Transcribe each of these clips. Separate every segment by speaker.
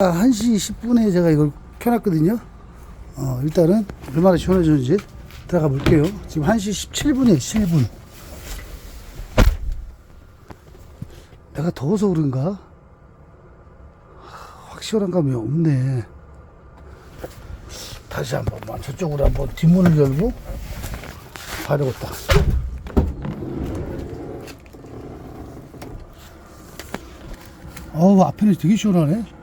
Speaker 1: 1시 10분에 제가 이걸 켜놨거든요. 어, 일단은 얼마나 시원해졌는지 들어가 볼게요. 지금 1시 17분에 7분. 내가 더워서 그런가? 확 시원한 감이 없네. 다시 한 번만 저쪽으로 한번 뒷문을 열고 되겠다. 어우, 앞에는 되게 시원하네.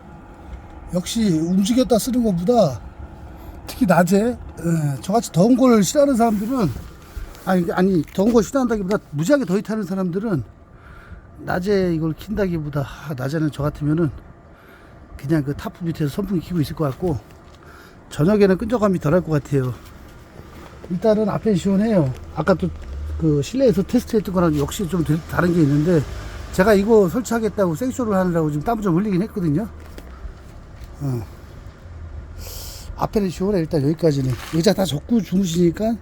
Speaker 1: 역시 움직였다 쓰는 것보다 특히 낮에 예, 저같이 더운 걸 싫어하는 사람들은 아니 아니 더운 걸 싫어한다기보다 무지하게 더위 타는 사람들은 낮에 이걸 킨다기보다 아, 낮에는 저 같으면은 그냥 그 타프 밑에서 선풍기 키고 있을 것 같고 저녁에는 끈적함이 덜할 것 같아요. 일단은 앞에 시원해요. 아까 또 그 실내에서 테스트했던 거랑 역시 좀 들- 다른 게 있는데 제가 이거 설치하겠다고 생쇼를 하느라고 지금 땀 좀 흘리긴 했거든요. 어. 앞에는 시원해 일단 여기까지는 의자 다 접고 주무시니까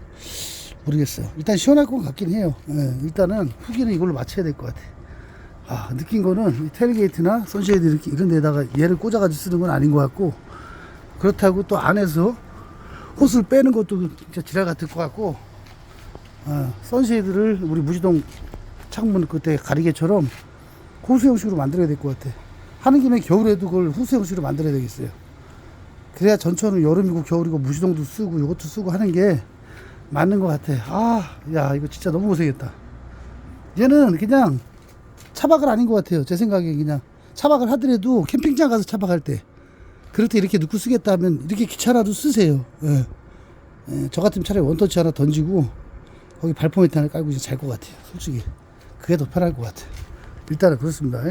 Speaker 1: 모르겠어요. 일단 시원할 것 같긴 해요. 예, 일단은 후기는 이걸로 맞춰야 될 것 같아. 아 느낀 거는 이 텔게이트나 선쉐이드 이렇게 이런 데다가 얘를 꽂아가지고 쓰는 건 아닌 것 같고 그렇다고 또 안에서 호스를 빼는 것도 진짜 지랄 같을 것 같고 어, 선쉐이드를 우리 무지동 창문 그때 가리개처럼 호수 형식으로 만들어야 될 것 같아. 하는 김에 겨울에도 그걸 형식으로 만들어야 되겠어요. 그래야 전처는 여름이고 겨울이고 무지동도 쓰고 이것도 쓰고 하는 게 맞는 것 같아. 아, 야, 이거 진짜 너무 고생했다. 얘는 그냥 차박을 아닌 것 같아요. 제 생각에 그냥 차박을 하더라도 캠핑장 가서 차박할 때 그럴 때 이렇게 넣고 쓰겠다 하면 이렇게 귀찮아도 쓰세요. 예. 예, 저 같으면 차라리 원터치 하나 던지고 거기 발포 밑에 하나 깔고 이제 잘 것 같아요. 솔직히. 그게 더 편할 것 같아요. 일단은 그렇습니다.